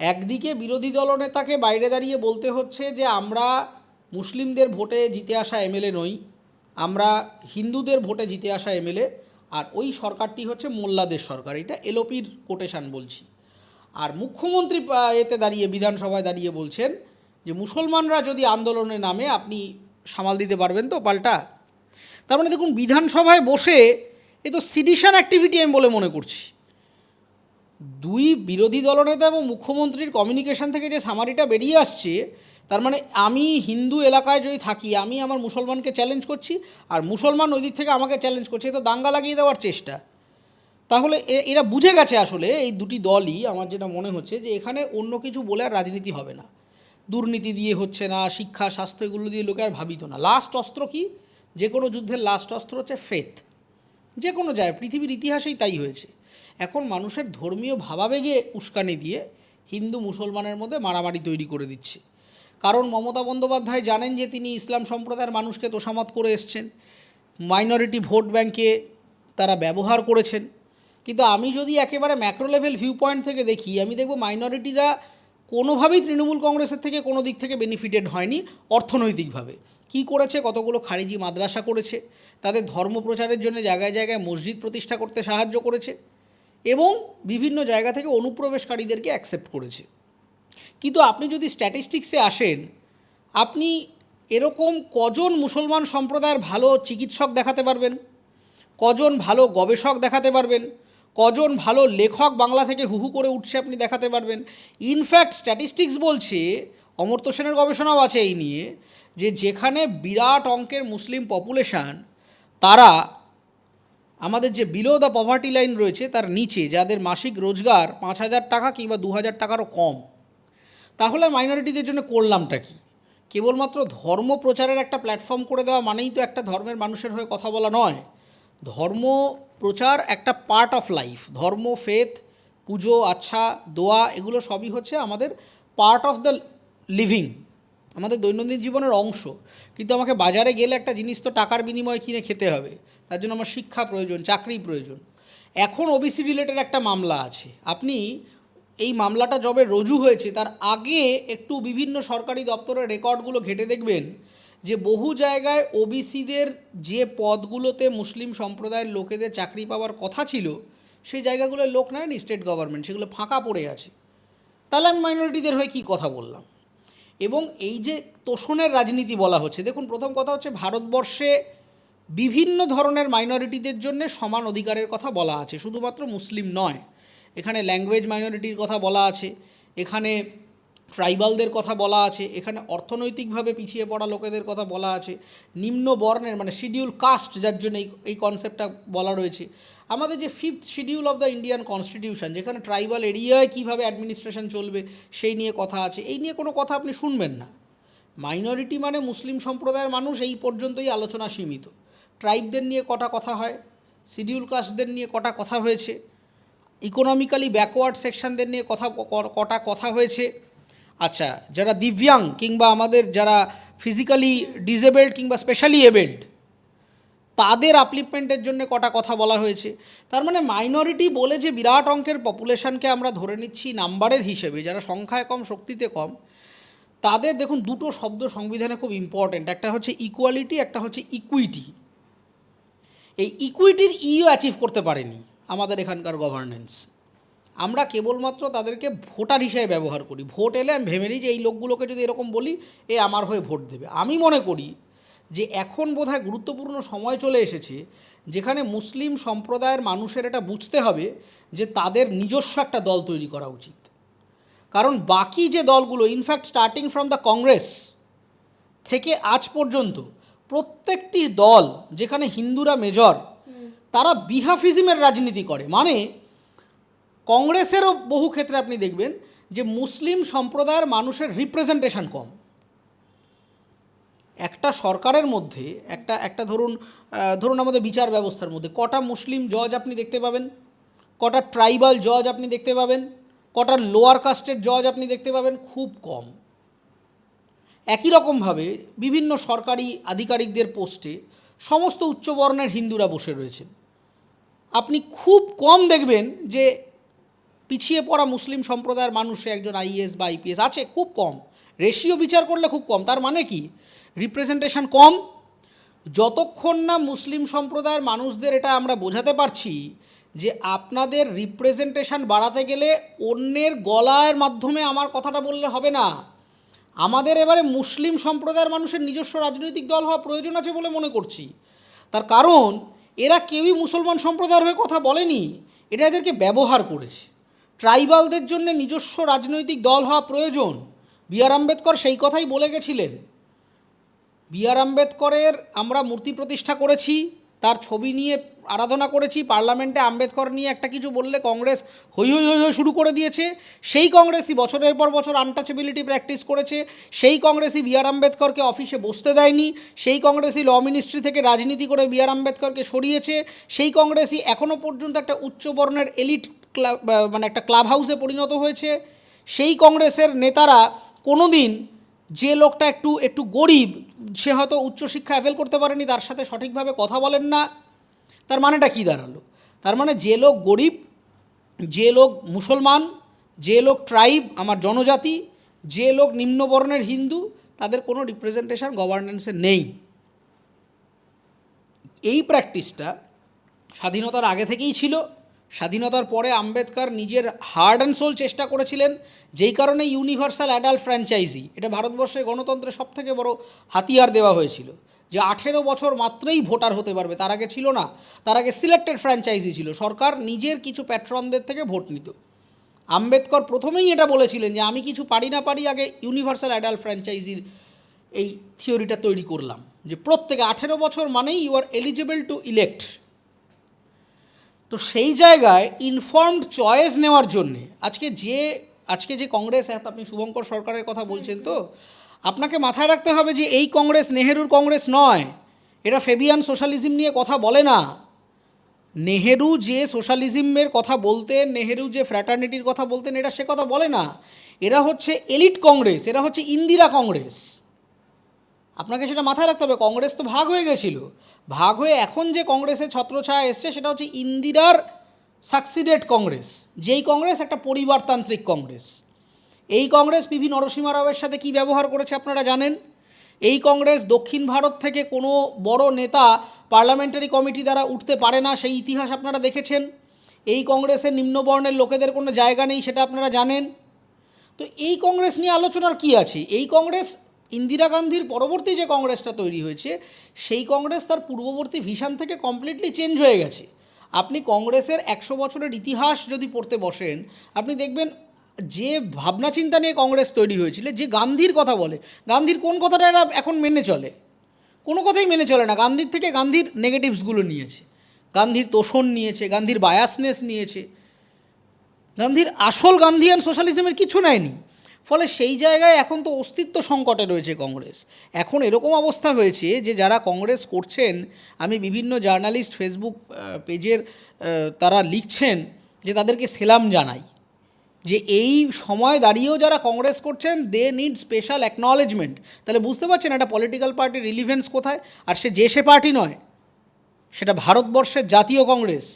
একদিকে বিরোধী দলনেতাকে বাইরে দাঁড়িয়ে বলতে হচ্ছে যে, আমরা মুসলিমদের ভোটে জিতে আসা এমএলএ নই, আমরা হিন্দুদের ভোটে জিতে আসা এমএলএ, আর ওই সরকারটি হচ্ছে মোল্লাদের সরকার। এটা এলোপির কোটেশান বলছি। আর মুখ্যমন্ত্রী এতে দাঁড়িয়ে, বিধানসভায় দাঁড়িয়ে বলছেন যে, মুসলমানরা যদি আন্দোলনে নামে, আপনি সামাল দিতে পারবেন তো পাল্টা। তার মানে দেখুন, বিধানসভায় বসে এ তো সিডিশন অ্যাক্টিভিটি আমি বলে মনে করছি। দুই বিরোধী দলনেতা এবং মুখ্যমন্ত্রীর কমিউনিকেশন থেকে যে সামারিটা বেরিয়ে আসছে, তার মানে আমি হিন্দু এলাকায় যদি থাকি, আমি আমার মুসলমানকে চ্যালেঞ্জ করছি আর মুসলমান ওই দিক থেকে আমাকে চ্যালেঞ্জ করছে তো দাঙ্গা লাগিয়ে দেওয়ার চেষ্টা। তাহলে এরা বুঝে গেছে আসলে এই দুটি দলই, আমার যেটা মনে হচ্ছে যে এখানে অন্য কিছু বলে আর রাজনীতি হবে না। দুর্নীতি দিয়ে হচ্ছে না, শিক্ষা, স্বাস্থ্য এগুলো দিয়ে লোকে আর ভাবিত না। লাস্ট অস্ত্র কি? যে কোনো যুদ্ধের লাস্ট অস্ত্র হচ্ছে ফেথ যে কোনো যায়, পৃথিবীর ইতিহাসেই তাই হয়েছে। এখন মানুষের ধর্মীয় ভাবাবেগে উস্কানি দিয়ে হিন্দু মুসলমানের মধ্যে মারামারি তৈরি করে দিচ্ছে। কারণ মমতা বন্দ্যোপাধ্যায় জানেন যে তিনি ইসলাম সম্প্রদায়ের মানুষকে তোষামত করে এসছেন। মাইনরিটি ভোট ব্যাংকে তারা ব্যবহার করেছেন। কিন্তু আমি যদি একেবারে ম্যাক্রো লেভেল ভিউ পয়েন্ট থেকে দেখি, আমি দেখব মাইনরিটিরা কোনোভাবেই তৃণমূল কংগ্রেসের থেকে কোনো দিক থেকে বেনিফিটেড হয়নি অর্থনৈতিকভাবে। কি করেছে? কতগুলো খারিজি মাদ্রাসা করেছে? তাদের ধর্ম প্রচারের জন্য জায়গায় জায়গায় মসজিদ প্রতিষ্ঠা করতে সাহায্য করেছে। এবং বিভিন্ন জায়গা থেকে অনুপ্রবেশকারীদেরকে অ্যাকসেপ্ট করেছে। কিন্তু আপনি যদি স্ট্যাটিস্টিক্সে আসেন, আপনি এরকম কজন মুসলমান সম্প্রদায়ের ভালো চিকিৎসক দেখাতে পারবেন? কজন ভালো গবেষক দেখাতে পারবেন? কজন ভালো লেখক বাংলা থেকে হুহু করে উঠছে আপনি দেখাতে পারবেন? ইনফ্যাক্ট স্ট্যাটিস্টিক্স বলছে, অমর্ত্য সেনের গবেষণাও আছে এই নিয়ে, যে যেখানে বিরাট অঙ্কের মুসলিম পপুলেশান তারা আমাদের যে বিলো দ্য পভার্টি লাইন রয়েছে তার নিচে, যাদের মাসিক রোজগার পাঁচ হাজার টাকা কিংবা দু হাজার টাকারও কম, তাহলে মাইনরিটিদের জন্য করলামটা কি? কেবলমাত্র ধর্ম প্রচারের একটা প্ল্যাটফর্ম করে দেওয়া মানেই তো একটা ধর্মের মানুষের হয়ে কথা বলা নয়। ধর্ম প্রচার একটা পার্ট অফ লাইফ ধর্ম ফেথ পুজো আচ্ছা দোয়া, এগুলো সবই হচ্ছে আমাদের পার্ট অফ দ্য লিভিং আমাদের দৈনন্দিন জীবনের অংশ। কিন্তু আমাকে বাজারে গেলে একটা জিনিস তো টাকার বিনিময়ে কিনে খেতে হবে। তার জন্য আমার শিক্ষা প্রয়োজন চাকরি প্রয়োজন। এখন ওবিসি রিলেটেড একটা মামলা আছে। আপনি এই মামলাটা যবে রজু হয়েছে, তার আগে একটু বিভিন্ন সরকারি দপ্তরের রেকর্ডগুলো ঘেটে দেখবেন যে বহু জায়গায় ওবিসিদের যে পদগুলোতে মুসলিম সম্প্রদায়ের লোকেদের চাকরি পাওয়ার কথা ছিল, সেই জায়গাগুলোর লোক নেয়নি স্টেট গভর্নমেন্ট সেগুলো ফাঁকা পড়ে আছে। তাহলে আমি মাইনরিটিদের হয়ে কী কথা বললাম? এবং এই যে তোষণের রাজনীতি বলা হচ্ছে, দেখুন প্রথম কথা হচ্ছে ভারতবর্ষে বিভিন্ন ধরনের মাইনরিটিদের জন্য সমান অধিকারের কথা বলা আছে, শুধুমাত্র মুসলিম নয়। এখানে ল্যাঙ্গুয়েজ মাইনরিটির কথা বলা আছে, এখানে ট্রাইবালদের কথা বলা আছে, এখানে অর্থনৈতিকভাবে পিছিয়ে পড়া লোকেদের কথা বলা আছে নিম্ন বর্ণের মানে শিডিউল কাস্ট যার জন্য এই এই কনসেপ্টটা বলা রয়েছে। আমাদের যে fifth schedule of the Indian constitution যেখানে ট্রাইবাল এরিয়ায় কীভাবে অ্যাডমিনিস্ট্রেশন চলবে, সেই নিয়ে কথা আছে। এই নিয়ে কোনো কথা আপনি শুনবেন না। মাইনরিটি মানে মুসলিম সম্প্রদায়ের মানুষ, এই পর্যন্তই আলোচনা সীমিত। ট্রাইবদের নিয়ে কটা কথা হয় শিডিউল কাস্টদের নিয়ে কটা কথা হয়েছে ইকোনমিক্যালি ব্যাকওয়ার্ড সেকশনদের নিয়ে কথা, কটা কথা হয়েছে। আচ্ছা যারা দিব্যাং কিংবা আমাদের যারা ফিজিক্যালি ডিসেবলড কিংবা স্পেশালি এবেলড তাদের আপলিপমেন্টের জন্য কটা কথা বলা হয়েছে। তার মানে মাইনরিটি বলে যে বিরাট অঙ্কের পপুলেশনকে আমরা ধরে নিচ্ছি নাম্বারের হিসেবে, যারা সংখ্যায় কম, শক্তিতে কম, তাদের দেখুন দুটো শব্দ সংবিধানে খুব ইম্পর্ট্যান্ট একটা হচ্ছে ইকুয়ালিটি একটা হচ্ছে ইকুইটি এই ইকুইটির ইও অ্যাচিভ করতে পারেনি আমাদের এখানকার গভর্নেন্স আমরা কেবলমাত্র তাদেরকে ভোটার হিসেবে ব্যবহার করি। ভোট এলে আমি ভেবে নিই যে এই লোকগুলোকে যদি এরকম বলি, এ আমার হয়ে ভোট দেবে। আমি মনে করি যে এখন বোধহয় গুরুত্বপূর্ণ সময় চলে এসেছে যেখানে মুসলিম সম্প্রদায়ের মানুষের এটা বুঝতে হবে যে তাদের নিজস্ব একটা দল তৈরি করা উচিত। কারণ বাকি যে দলগুলো in fact starting from the Congress থেকে আজ পর্যন্ত প্রত্যেকটি দল যেখানে হিন্দুরা মেজর তারা বিহাফিজমের রাজনীতি করে। মানে কংগ্রেসেরও বহু ক্ষেত্রে আপনি দেখবেন যে মুসলিম সম্প্রদায়ের মানুষের রিপ্রেজেন্টেশন কম। একটা সরকারের মধ্যে একটা একটা ধরুন ধরুন আমাদের বিচার ব্যবস্থার মধ্যে কটা মুসলিম জজ আপনি দেখতে পাবেন? কটা ট্রাইবাল জজ আপনি দেখতে পাবেন? কটা লোয়ার কাস্টের জজ আপনি দেখতে পাবেন? খুব কম। একই রকমভাবে বিভিন্ন সরকারি আধিকারিকদের পোস্টে সমস্ত উচ্চবর্ণের হিন্দুরা বসে রয়েছেন। আপনি খুব কম দেখবেন যে পিছিয়ে পড়া মুসলিম সম্প্রদায়ের মানুষে একজন আইএস বা আইপিএস আছে, খুব কম। রেশিও বিচার করলে খুব কম। তার মানে কি? রিপ্রেজেন্টেশন কম। যতক্ষণ না মুসলিম সম্প্রদায়ের মানুষদের এটা আমরা বোঝাতে পারছি যে আপনাদের রিপ্রেজেন্টেশন বাড়াতে গেলে অন্যের গলার মাধ্যমে আমার কথাটা বললে হবে না। আমাদের এবারে মুসলিম সম্প্রদায়ের মানুষের নিজস্ব রাজনৈতিক দল হওয়া প্রয়োজন আছে বলে মনে করছি। তার কারণ, এরা কেউই মুসলমান সম্প্রদায়ের হয়ে কথা বলেনি। এটা এদেরকে ব্যবহার করেছে। ট্রাইবালদের জন্য নিজস্ব রাজনৈতিক দল হওয়া প্রয়োজন। বি আর আম্বেদকর সেই কথাই বলে গেছিলেন। বি আর আম্বেদকরের আমরা মূর্তি প্রতিষ্ঠা করেছি, তার ছবি নিয়ে আরাধনা করেছি, পার্লামেন্টে আম্বেদকর নিয়ে একটা কিছু বললে কংগ্রেস হই হই হই শুরু করে দিয়েছে। সেই কংগ্রেসই বছরের পর বছর আনটাচেবিলিটি প্র্যাকটিস করেছে, সেই কংগ্রেসই বি আর আম্বেদকরকে অফিসে বসতে দেয়নি, সেই কংগ্রেসই ল মিনিস্ট্রি থেকে রাজনীতি করে বি আর আম্বেদকরকে সরিয়েছে, সেই কংগ্রেসই এখনও পর্যন্ত একটা উচ্চবর্ণের এলিট ক্লাব মানে একটা ক্লাব হাউসে পরিণত হয়েছে। সেই কংগ্রেসের নেতারা কোনো দিন যে লোকটা একটু একটু গরিব, সে হয়তো উচ্চশিক্ষা অ্যাভেল করতে পারেনি, তার সাথে সঠিকভাবে কথা বলেন না, তার মানেটা কী দাঁড়াল? তার মানে যে লোক গরিব, যে লোক মুসলমান, যে লোক ট্রাইব আমার জনজাতি, যে লোক নিম্নবর্ণের হিন্দু, তাদের কোনো রিপ্রেজেন্টেশন গভর্নেন্সে নেই। এই প্র্যাকটিসটা স্বাধীনতার আগে থেকেই ছিল। স্বাধীনতার পরে আম্বেদকর নিজের হার্ড অ্যান্ড সোল চেষ্টা করেছিলেন, যেই কারণে ইউনিভার্সাল অ্যাডাল্ট ফ্র্যাঞ্চাইজি এটা ভারতবর্ষে গণতন্ত্রের সবথেকে বড় হাতিয়ার দেওয়া হয়েছিল। যে আঠেরো বছর মাত্রই ভোটার হতে পারবে, তার আগে ছিল না, তার আগে সিলেক্টেড ফ্র্যাঞ্চাইজি ছিল, সরকার নিজের কিছু প্যাট্রনদের থেকে ভোট নিত। আম্বেদকর প্রথমেই এটা বলেছিলেন যে, আমি কিছু পারি না পারি, আগে ইউনিভার্সাল অ্যাডাল্ট ফ্র্যাঞ্চাইজির এই থিওরিটা তৈরি করলাম। যে প্রত্যেকে আঠেরো বছর মানেই you are eligible to elect তো সেই জায়গায় ইনফর্মড চয়েস নেওয়ার জন্যে, আজকে যে আজকে যে কংগ্রেস এত আপনি শুভঙ্কর সরকারের কথা বলছেন তো, আপনাকে মাথায় রাখতে হবে যে এই কংগ্রেস নেহেরুর কংগ্রেস নয়। এরা ফেবিয়ান সোশ্যালিজম নিয়ে কথা বলে না। নেহেরু যে সোশ্যালিজমের কথা বলতেন, নেহেরু যে ফ্র্যাটার্নিটির কথা বলতেন এটা সে কথা বলে না। এরা হচ্ছে এলিট কংগ্রেস, এরা হচ্ছে ইন্দিরা কংগ্রেস। আপনাকে সেটা মাথায় রাখতে হবে, কংগ্রেস তো ভাগ হয়ে গেছিল। ভাগ হয়ে এখন যে কংগ্রেসের ছত্রছায়া এসছে সেটা হচ্ছে ইন্দিরার সাকসিডেড কংগ্রেস, যেই কংগ্রেস একটা পরিবারতান্ত্রিক কংগ্রেস। এই কংগ্রেস পিভি নরসিমা রাওয়ের সাথে কী ব্যবহার করেছে আপনারা জানেন? এই কংগ্রেস দক্ষিণ ভারত থেকে কোনো বড় নেতা পার্লামেন্টারি কমিটি দ্বারা উঠতে পারে না, সেই ইতিহাস আপনারা দেখেছেন। এই কংগ্রেসের নিম্নবর্ণের লোকেদের কোনো জায়গা নেই, সেটা আপনারা জানেন। তো এই কংগ্রেস নিয়ে আলোচনার কি আছে? এই কংগ্রেস ইন্দিরা গান্ধীর পরবর্তী যে কংগ্রেসটা তৈরি হয়েছে, সেই কংগ্রেস তার পূর্ববর্তী ভিশন থেকে কমপ্লিটলি চেঞ্জ হয়ে গেছে। আপনি কংগ্রেসের একশো বছরের ইতিহাস যদি পড়তে বসেন, আপনি দেখবেন যে ভাবনা চিন্তা নিয়ে কংগ্রেস তৈরি হয়েছিল, যে গান্ধীর কথা বলে, গান্ধীর কোন কথাটা এরা এখন মেনে চলে? কোনো কথাই মেনে চলে না, গান্ধীর থেকে গান্ধীর নেগেটিভসগুলো নিয়েছে। গান্ধীর তোষণ নিয়েছে, গান্ধীর বায়াসনেস নিয়েছে। গান্ধীর আসল গান্ধিয়ান সোশ্যালিজমের কিছু নেয়নি। ফলে সেই জায়গায় এখন তো অস্তিত্ব সংকটে রয়েছে কংগ্রেস। এখন এরকম অবস্থা হয়েছে যে যারা কংগ্রেস করছেন, আমি বিভিন্ন জার্নালিস্ট ফেসবুক পেজের তারা লিখছেন যে তাদেরকে সেলাম জানাই। যে এই সময় দাঁড়িয়েও যারা কংগ্রেস করছেন, দে নিড স্পেশাল অ্যাকনলেজমেন্ট। তাহলে বুঝতে পারছেন একটা পলিটিক্যাল পার্টির রিলিভেন্স কোথায়? আর সে যে সে পার্টি নয়, সেটা ভারতবর্ষের জাতীয় কংগ্রেস।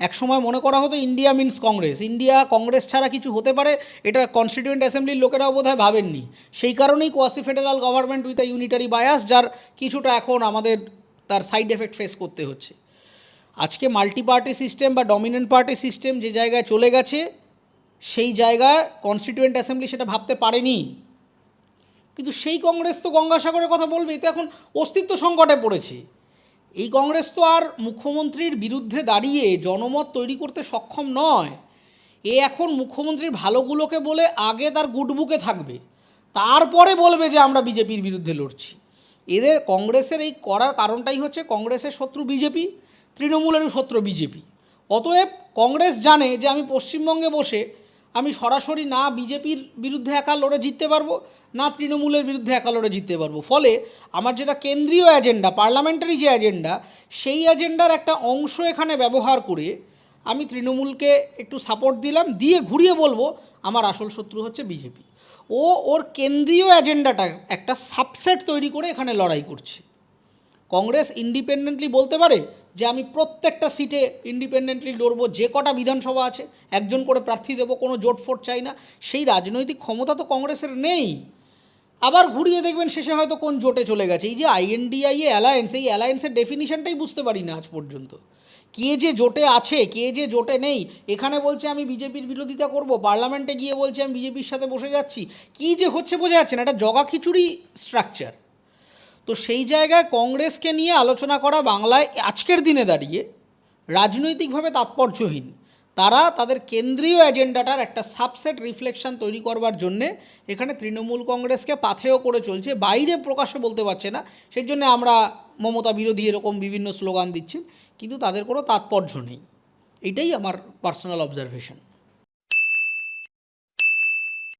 একসময় মনে করা হতো India means Congress India Congress ছাড়া কিছু হতে পারে, এটা কনস্টিটিউয়েন্ট অ্যাসেম্বলির লোকেরাও বোধহয় ভাবেননি। সেই কারণেই quasi federal government with a unitary bias যার কিছুটা এখন আমাদের তার সাইড এফেক্ট ফেস করতে হচ্ছে। আজকে মাল্টি পার্টি সিস্টেম বা ডমিনেন্ট পার্টি সিস্টেম যে জায়গায় চলে গেছে, সেই জায়গায় কনস্টিটিউয়েন্ট অ্যাসেম্বলি সেটা ভাবতে পারেনি। কিন্তু সেই কংগ্রেস তো গঙ্গাসাগরের কথা বলবেই তো এখন অস্তিত্ব সংকটে পড়েছে। এই কংগ্রেস তো আর মুখ্যমন্ত্রীর বিরুদ্ধে দাঁড়িয়ে জনমত তৈরি করতে সক্ষম নয়। এ এখন মুখ্যমন্ত্রীর ভালোগুলোকে বলে আগে তার গুডবুকে থাকবে। তারপরে বলবে যে আমরা বিজেপির বিরুদ্ধে লড়ছি। এদের কংগ্রেসের এই করার কারণটাই হচ্ছে কংগ্রেসের শত্রু বিজেপি, তৃণমূলেরও শত্রু বিজেপি। অতএব কংগ্রেস জানে যে আমি পশ্চিমবঙ্গে বসে আমি সরাসরি না বিজেপির বিরুদ্ধে একা লড়ে জিততে পারব, না তৃণমূলের বিরুদ্ধে একা লড়ে জিততে পারব। ফলে আমার যেটা কেন্দ্রীয় এজেন্ডা পার্লামেন্টারি যে এজেন্ডা সেই এজেন্ডার একটা অংশ এখানে ব্যবহার করে আমি তৃণমূলকে একটু সাপোর্ট দিলাম, দিয়ে ঘুরিয়ে বলব আমার আসল শত্রু হচ্ছে বিজেপি। ও ওর কেন্দ্রীয় এজেন্ডাটা একটা সাবসেট তৈরি করে এখানে লড়াই করছে। কংগ্রেস ইন্ডিপেন্ডেন্টলি বলতে পারে যে আমি প্রত্যেকটা সিটে ইন্ডিপেন্ডেন্টলি লড়বো, যে কটা বিধানসভা আছে, একজন করে প্রার্থী দেবো, কোনো জোট ফোট চাই না। সেই রাজনৈতিক ক্ষমতা তো কংগ্রেসের নেই। আবার ঘুরিয়ে দেখবেন শেষে হয়তো কোন জোটে চলে গেছে। এই যে আইএনডিআই এ অ্যালায়েন্স এই অ্যালায়েন্সের ডেফিনিশনটাই বুঝতে পারি না আজ পর্যন্ত। কে যে জোটে আছে, কে যে জোটে নেই, এখানে বলছে আমি বিজেপির বিরোধিতা করব, পার্লামেন্টে গিয়ে বলছে আমি বিজেপির সাথে বসে যাচ্ছি, কি যে হচ্ছে বোঝা যাচ্ছে না। এটা জগা খিচুড়ি স্ট্রাকচার তো সেই জায়গায় কংগ্রেসকে নিয়ে আলোচনা করা বাংলায় আজকের দিনে দাঁড়িয়ে রাজনৈতিকভাবে তাৎপর্যহীন। তারা তাদের কেন্দ্রীয় এজেন্ডাটার একটা সাবসেট রিফ্লেকশন তৈরি করবার জন্যে এখানে তৃণমূল কংগ্রেসকে পাথেয় করে চলছে। বাইরে প্রকাশ্যে বলতে পারছে না। সেই জন্য আমরা মমতা বিরোধী এরকম বিভিন্ন স্লোগান দিচ্ছি কিন্তু তাদের কোনো তাৎপর্য নেই। এটাই আমার পার্সোনাল অবজারভেশন